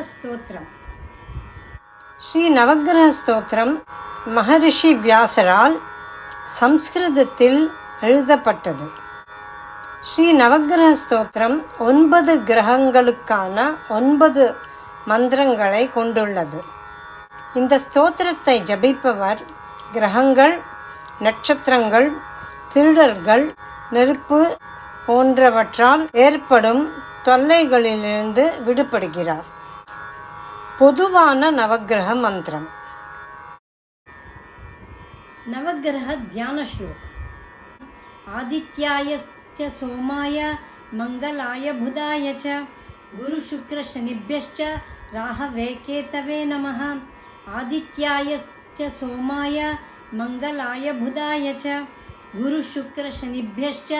நவகிரகஸ்தோத்திரம் ஸ்ரீ நவக்கிரக ஸ்தோத்திரம் மகரிஷி வியாசரால் சம்ஸ்கிருதத்தில் எழுதப்பட்டது. ஸ்ரீ நவக்கிரக ஸ்தோத்திரம் ஒன்பது கிரகங்களுக்கான ஒன்பது மந்திரங்களை கொண்டுள்ளது. இந்த ஸ்தோத்திரத்தை ஜபிப்பவர் கிரகங்கள் நட்சத்திரங்கள் திருடர்கள் நெருப்பு போன்றவற்றால் ஏற்படும் தொல்லைகளிலிருந்து விடுபடுகிறார். பொதுவான நவகிரக மந்திரம். நவகிரக தியான ஸ்லோக் ஆதித்யாய சோமாய மங்களாய புதாய ச குரு சுக்ர சனிபியஷ்ச ராகவே கேத்தவே நம ஆதித்யாய சோமாய மங்களாய புதாய ச குரு சுக்ர சனிபியஷ்ச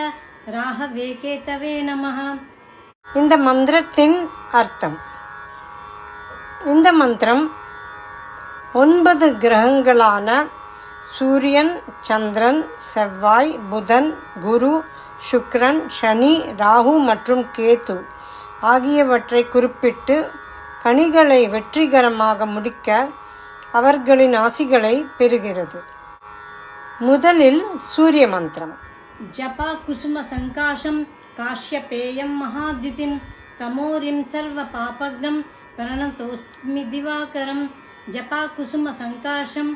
ராகவே கேத்தவே நம இந்த மந்திரத்தின் அர்த்தம். இந்த மந்திரம் ஒன்பது கிரகங்களான சூரியன் சந்திரன் செவ்வாய் புதன் குரு சுக்ரன் சனி ராகு மற்றும் கேத்து ஆகியவற்றை குறிப்பிட்டு பணிகளை வெற்றிகரமாக முடிக்க அவர்களின் ஆசிகளை பெறுகிறது. முதலில் சூரிய மந்திரம். ஜபா குசும சங்காஷம் காஷ்யபேயம் மகாத்யுதிம் தமோரிம் சர்வ பாபக்னம் प्रणतोऽस्मि दिवाकरं जपा कुसुमसङ्काशं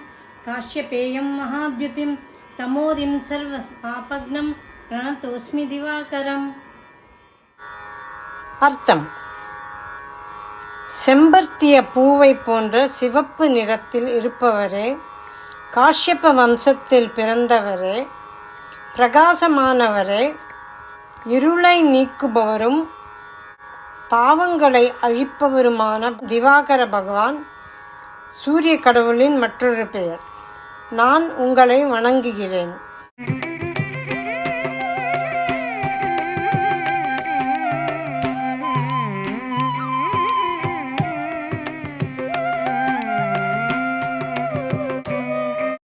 काश्यपेयं महाद्युतिं तमोरिं सर्वपापग्नं प्रणतोऽस्मि दिवाकरम् அர்த்தம் செம்பருத்திய பூவை போன்ற சிவப்பு நிறத்தில் இருப்பவரே காஷ்யப வம்சத்தில் பிறந்தவரே பிரகாசமானவரே இருளை நீக்குபவரும் பாவங்களை அழிப்பவருமான திவாகர பகவான் சூரிய கடவுளின் மற்றொரு பெயர். நான் உங்களை வணங்குகிறேன்.